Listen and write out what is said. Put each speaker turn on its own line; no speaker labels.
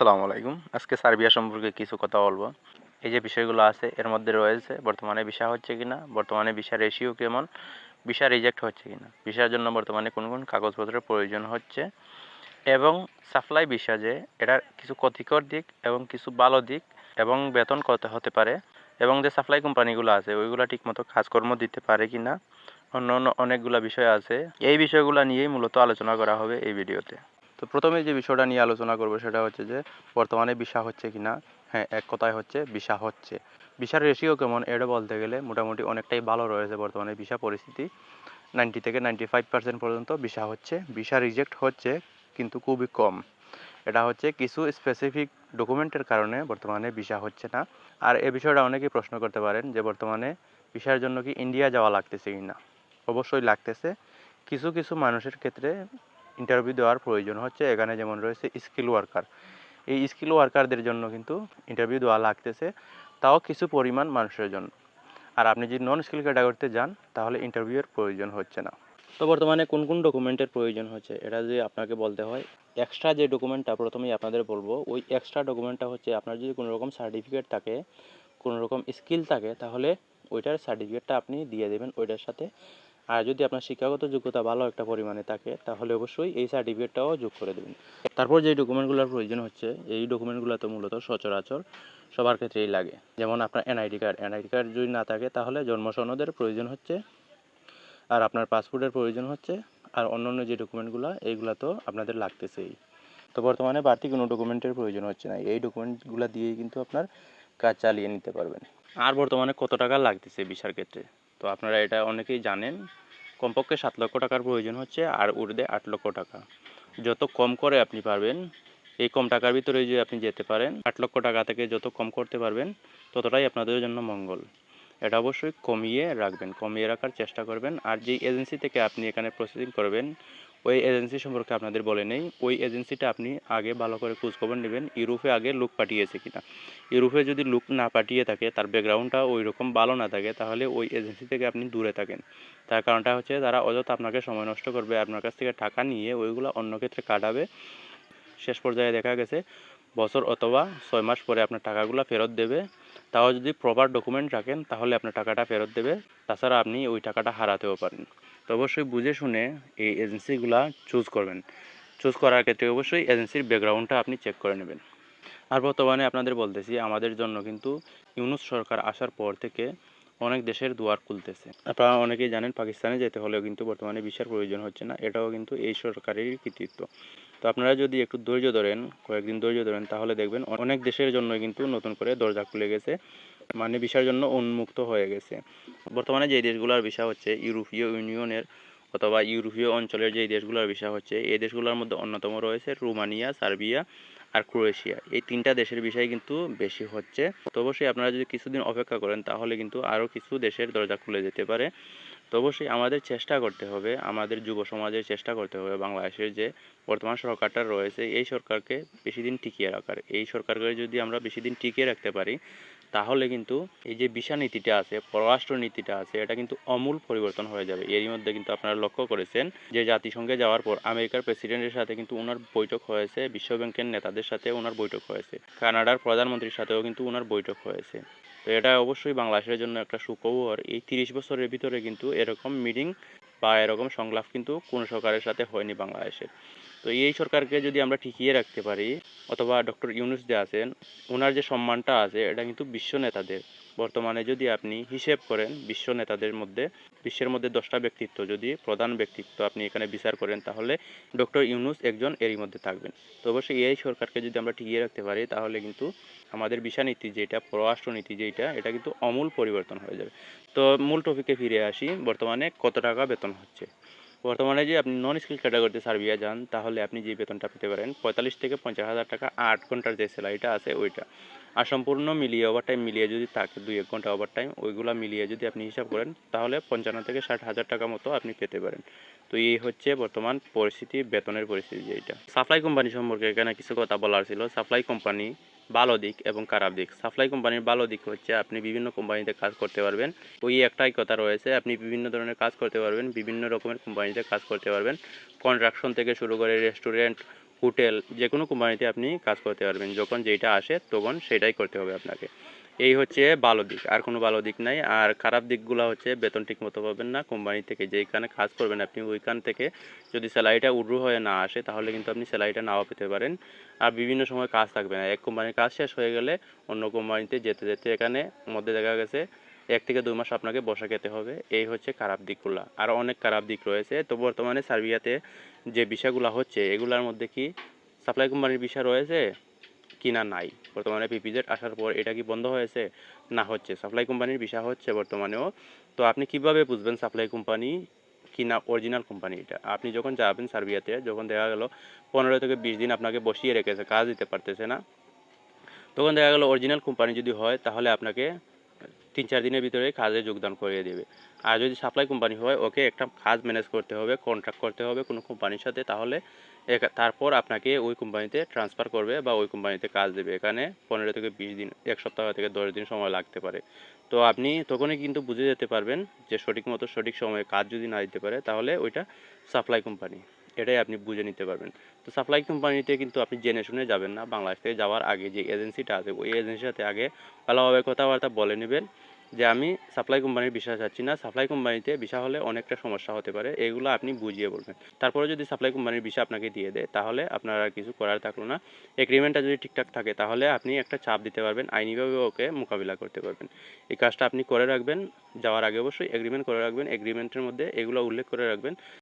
আসসালামু আলাইকুম। আজকে সার্বিয়া সম্পর্কে কিছু কথা বলব। এই যে বিষয়গুলো আছে, এর মধ্যে রয়েছে, বর্তমানে ভিসা হচ্ছে কিনা, বর্তমানে ভিসা রেশিও কেমন, ভিসা রিজেক্ট হচ্ছে কিনা, ভিসার জন্য বর্তমানে কোন কোন কাগজপত্রের প্রয়োজন হচ্ছে, এবং সাপ্লাই ভিসা যে, এটার কিছু ক্ষতিকর দিক এবং কিছু ভালো দিক, এবং বেতন কত হতে পারে, এবং যে সাপ্লাই কোম্পানিগুলো আছে, ওইগুলো ঠিকমতো কাজকর্ম দিতে পারে কি না অন্য অন্য অনেকগুলো বিষয় আছে। এই বিষয়গুলো নিয়েই মূলত আলোচনা করা হবে এই ভিডিওতে। তো প্রথমে যে বিষয়টা নিয়ে আলোচনা করব সেটা হচ্ছে যে, বর্তমানে ভিসা হচ্ছে কিনা? হ্যাঁ এক কথায় হচ্ছে ভিসা হচ্ছে। ভিসার রেশিও কেমন? এটা বলতে গেলে মোটামুটি অনেকটাই ভালো রয়েছে বর্তমানে ভিসা পরিস্থিতি। নাইনটি থেকে নাইনটি ফাইভ পার্সেন্ট পর্যন্ত ভিসা হচ্ছে। ভিসা রিজেক্ট হচ্ছে কিন্তু খুবই কম। এটা হচ্ছে কিছু স্পেসিফিক ডকুমেন্টের কারণে বর্তমানে ভিসা হচ্ছে না। আর এ বিষয়টা অনেকেই প্রশ্ন করতে পারেন যে, বর্তমানে ভিসার জন্য কি ইন্ডিয়া যাওয়া লাগতেছে কি না অবশ্যই লাগতেছে। কিছু কিছু মানুষের ক্ষেত্রে ইন্টারভিউ দেওয়ার প্রয়োজন হচ্ছে। এখানে যেমন রয়েছে স্কিল ওয়ার্কার এই স্কিল ওয়ার্কারদের জন্য কিন্তু ইন্টারভিউ দেওয়া লাগতেছে। তাও কিছু পরিমাণ মানুষের জন্য। আর আপনি যদি নন স্কিল ক্যাটাগরিতে যান, তাহলে ইন্টারভিউয়ের প্রয়োজন হচ্ছে না। তো বর্তমানে কোন কোন ডকুমেন্টের প্রয়োজন হচ্ছে? এটা যদি আপনাকে বলতে হয় এক্সট্রা যে ডকুমেন্টটা প্রথমেই আপনাদের বলব, ওই এক্সট্রা ডকুমেন্টটা হচ্ছে আপনার যদি কোনো রকম সার্টিফিকেট থাকে, কোনো রকম স্কিল থাকে, তাহলে ওইটার সার্টিফিকেটটা আপনি দিয়ে দেবেন, ওইটার সাথে আর যদি আপনার শিক্ষাগত যোগ্যতা ভালো একটা পরিমাণে থাকে, তাহলে অবশ্যই এই সার্টিফিকেটটাও যোগ করে দেবেন। তারপর যে ডকুমেন্টগুলোর প্রয়োজন হচ্ছে, এই ডকুমেন্টগুলো তো মূলত সচরাচর সবার ক্ষেত্রেই লাগে। যেমন আপনার এনআইডি কার্ড এনআইডি কার্ড যদি না থাকে, তাহলে জন্ম সনদের প্রয়োজন হচ্ছে, আর আপনার পাসপোর্টের প্রয়োজন হচ্ছে, আর অন্য অন্য যে ডকুমেন্টগুলো এইগুলো তো আপনাদের লাগতেছেই। তো বর্তমানে বাড়তি কোনো ডকুমেন্টের প্রয়োজন হচ্ছে না। এই ডকুমেন্টগুলো দিয়েই কিন্তু আপনার কাজ চালিয়ে নিতে পারবেন। আর বর্তমানে কত টাকা লাগতেছে ভিসার ক্ষেত্রে? তো আপনারা এটা অনেকেই জানেন, কমপক্ষে সাত লক্ষ টাকার প্রয়োজন হচ্ছে আর উর্দে আট লক্ষ টাকা। যত কম করে আপনি পারবেন, এই কম টাকার ভিতরে যদি আপনি যেতে পারেন, আট লক্ষ টাকা থেকে যত কম করতে পারবেন, ততটাই আপনাদের জন্য মঙ্গল। এটা অবশ্যই কমিয়ে রাখবেন, কমিয়ে রাখার চেষ্টা করবেন। আর যে এজেন্সি থেকে আপনি এখানে প্রসেসিং করবেন ওই এজেন্সি সম্পর্কে আপনাদের বলে নেই। ওই এজেন্সিটা আপনি আগে ভালো করে খোঁজখবর নেবেন, ইউরোপে আগে লোক পাঠিয়েছে কিনা। ইউরোপে যদি লোক না পাঠিয়ে থাকে, তার ব্যাকগ্রাউন্ডটা ওই রকম ভালো না থাকে, তাহলে ওই এজেন্সি থেকে আপনি দূরে থাকেন। তার কারণটা হচ্ছে, তারা অযথা আপনাকে সময় নষ্ট করবে, আপনার কাছ থেকে টাকা নিয়ে ওইগুলো অন্য ক্ষেত্রে কাটাবে। শেষ পর্যায়ে দেখা গেছে, বছর অথবা ছয় মাস পরে আপনার টাকাগুলো ফেরত দেবে। তাও যদি প্রপার ডকুমেন্ট রাখেন, তাহলে আপনার টাকাটা ফেরত দেবে। তাছাড়া আপনি ওই টাকাটা হারাতেও পারেন। তো অবশ্যই বুঝে শুনে এই এজেন্সিগুলা চুজ করবেন। চুজ করার ক্ষেত্রে অবশ্যই এজেন্সির ব্যাকগ্রাউন্ডটা আপনি চেক করে নেবেন। আর বর্তমানে আপনাদের বলতেছি, আমাদের জন্য কিন্তু ইউনুস সরকার আসার পর থেকে অনেক দেশের দুয়ার খুলতেছে। আপনারা অনেকেই জানেন, পাকিস্তানে যেতে হলেও কিন্তু বর্তমানে ভিসার প্রয়োজন হচ্ছে না, এটাও কিন্তু এই সরকারেরই কৃতিত্ব। তো আপনারা যদি একটু ধৈর্য ধরেন, কয়েকদিন ধৈর্য ধরেন, তাহলে দেখবেন অনেক দেশের জন্য কিন্তু নতুন করে দরজা খুলে গেছে। মানে ভিসার জন্য উন্মুক্ত হয়ে গেছে। বর্তমানে যে দেশগুলোর বিষয় হচ্ছে ইউরোপীয় ইউনিয়নের অথবা ইউরোপীয় অঞ্চলের যে দেশগুলোর বিষয় হচ্ছে, এই দেশগুলোর মধ্যে অন্যতম রয়েছে রোমানিয়া, সার্বিয়া আর ক্রোয়েশিয়া। এই তিনটা দেশের বিষয় কিন্তু বেশি হচ্ছে। তো অবশ্যই আপনারা যদি কিছুদিন অপেক্ষা করেন, তাহলে কিন্তু আরও কিছু দেশের দরজা খুলে যেতে পারে। তো অবশ্যই আমাদের চেষ্টা করতে হবে, আমাদের যুব সমাজের চেষ্টা করতে হবে বাংলাদেশের যে বর্তমান সরকারটা রয়েছে, এই সরকারকে বেশি দিন টিকিয়ে রাখার। এই সরকারকে যদি আমরা বেশি দিন টিকিয়ে রাখতে পারি, তাহলে কিন্তু এই যে ভিসা নীতিটা আছে, পররাষ্ট্র নীতিটা আছে, এটা কিন্তু অমূল পরিবর্তন হয়ে যাবে। এরই মধ্যে কিন্তু আপনারা লক্ষ্য করেছেন যে জাতিসংঘে যাওয়ার পর আমেরিকার প্রেসিডেন্টের সাথে কিন্তু ওনার বৈঠক হয়েছে বিশ্বব্যাংকের নেতাদের সাথে ওনার বৈঠক হয়েছে, কানাডার প্রধানমন্ত্রীর সাথেও কিন্তু ওনার বৈঠক হয়েছে। তো এটা অবশ্যই বাংলাদেশের জন্য একটা সুখবর। এই তিরিশ বছরের ভিতরে কিন্তু এরকম মিটিং বা এরকম সংলাপ কিন্তু কোনো সরকারের সাথে হয়নি বাংলাদেশের। তো এই সরকারকে যদি আমরা ঠিকিয়ে রাখতে পারি, অথবা ডক্টর ইউনুস যে আছেন ওনার যে সম্মানটা আছে, এটা কিন্তু বিশ্ব নেতাদের। বর্তমানে যদি আপনি হিসেব করেন বিশ্ব নেতাদের মধ্যে, বিশ্বের মধ্যে দশটা ব্যক্তিত্ব যদি প্রধান ব্যক্তিত্ব আপনি এখানে বিচার করেন, তাহলে ডক্টর ইউনুস একজন এরই মধ্যে থাকবেন। তো অবশ্যই এই সরকারকে যদি আমরা টিকিয়ে রাখতে পারি, তাহলে কিন্তু আমাদের বিষা নীতি যেটা, পররাষ্ট্র নীতি যেটা, এটা কিন্তু অমূল পরিবর্তন হয়ে যাবে। তো মূল টপিকে ফিরে আসি, বর্তমানে কত টাকা বেতন হচ্ছে? বর্তমানে যে আপনি নন স্কিল ক্যাটাগরিতে সার্বিয়া যান, তাহলে আপনি যে বেতনটা পেতে পারেন, পঁয়তাল্লিশ থেকে পঞ্চাশ হাজার টাকা আট ঘণ্টার যে স্যালারিটা আছে ওইটা। আর সম্পূর্ণ মিলিয়ে ওভার টাইম মিলিয়ে যদি থাকে, দুই এক ঘণ্টা ওভার টাইম ওইগুলো মিলিয়ে যদি আপনি হিসাব করেন, তাহলে পঞ্চান্ন থেকে ষাট হাজার টাকা মতো আপনি পেতে পারেন। তো এই হচ্ছে বর্তমান পরিস্থিতি, বেতনের পরিস্থিতি যেটা সাপ্লাই কোম্পানি সম্পর্কে এখানে কিছু কথা বলার ছিল। সাপ্লাই কোম্পানি ভালো দিক এবং খারাপ দিক। সাপ্লাই কোম্পানির ভালো দিক হচ্ছে আপনি বিভিন্ন কোম্পানিতে কাজ করতে পারবেন। ওই একটাই কথা রয়েছে, আপনি বিভিন্ন ধরনের কাজ করতে পারবেন, বিভিন্ন রকমের কোম্পানিতে কাজ করতে পারবেন। কনস্ট্রাকশন থেকে শুরু করে রেস্টুরেন্ট হোটেল, যে কোনো কোম্পানিতে আপনি কাজ করতে পারবেন। যখন যেটা আসে, তখন সেটাই করতে হবে আপনাকে। এই হচ্ছে ভালো দিক, আর কোনো ভালো দিক নাই। আর খারাপ দিকগুলো হচ্ছে বেতন ঠিক মতো পাবেন না। কোম্পানি থেকে যেইখানে কাজ করবেন আপনি, ওইখান থেকে যদি স্যালারিটা উড্রু হয়ে না আসে, তাহলে কিন্তু আপনি স্যালারিটা নাও পেতে পারেন। আর বিভিন্ন সময় কাজ থাকবে না। এক কোম্পানির কাজ শেষ হয়ে গেলে অন্য কোম্পানিতে যেতে যেতে এখানে মধ্যে দেখা গেছে এক থেকে দুই মাস আপনাকে বসা খেতে হবে। এই হচ্ছে খারাপ দিকগুলো। আর অনেক খারাপ দিক রয়েছে। তো বর্তমানে সার্বিয়াতে যে বিষয়গুলো হচ্ছে, এগুলার মধ্যে কি সাপ্লাই কোম্পানির বিষয় রয়েছে কিনা নাই? বর্তমানে পিপিজেড আসার পর এটা কি বন্ধ হয়েছে? না হচ্ছে। সাপ্লাই কোম্পানির বিষয় হচ্ছে বর্তমানেও। তো আপনি কীভাবে বুঝবেন সাপ্লাই কোম্পানি কিনা অরিজিনাল কোম্পানি এটা? আপনি যখন যাবেন সার্বিয়াতে, যখন দেখা গেল পনেরো থেকে বিশ দিন আপনাকে বসিয়ে রেখেছে, কাজ দিতে পারতেছে না, তখন দেখা গেল অরিজিনাল কোম্পানি যদি হয়, তাহলে আপনাকে তিন চার দিনের ভিতরে কাজে যোগদান করিয়ে দেবে। আর যদি সাপ্লাই কোম্পানি হয়, ওকে একটা কাজ ম্যানেজ করতে হবে কন্ট্রাক্ট করতে হবে কোনো কোম্পানির সাথে, তাহলে তারপর আপনাকে ওই কোম্পানিতে ট্রান্সফার করবে বা ওই কোম্পানিতে কাজ দেবে। এখানে পনেরো থেকে বিশ দিন, এক সপ্তাহ থেকে দশ দিন সময় লাগতে পারে। তো আপনি তখনই কিন্তু বুঝে যেতে পারবেন যে সঠিক মতো সঠিক সময়ে কাজ যদি না দিতে পারে, তাহলে ওইটা সাপ্লাই কোম্পানি এটাই আপনি বুঝে নিতে পারবেন। তো সাপ্লাই কোম্পানিতে কিন্তু আপনি জেনে শুনে যাবেন না। বাংলাদেশ থেকে যাওয়ার আগে যে এজেন্সিটা আছে, ওই এজেন্সির সাথে আগে ভালোভাবে কথাবার্তা বলে নেবেন যে, আমি সাপ্লাই কোম্পানির বিষয় চাচ্ছি না। সাপ্লাই কোম্পানিতে বিষয় হলে অনেকটা সমস্যা হতে পারে। এগুলো আপনি বুঝিয়ে বলবেন। তারপরে যদি সাপ্লাই কোম্পানির বিষয় আপনাকে দিয়ে দেয়, তাহলে আপনার আর কিছু করার থাকল না। এগ্রিমেন্টটা যদি ঠিকঠাক থাকে, তাহলে আপনি একটা চাপ দিতে পারবেন। আইনিভাবে ওকে মোকাবিলা করতে পারবেন। এই কাজটা আপনি করে রাখবেন। যাওয়ার আগে অবশ্যই এগ্রিমেন্ট করে রাখবেন। এগ্রিমেন্টের মধ্যে এগুলো উল্লেখ করে রাখবেন।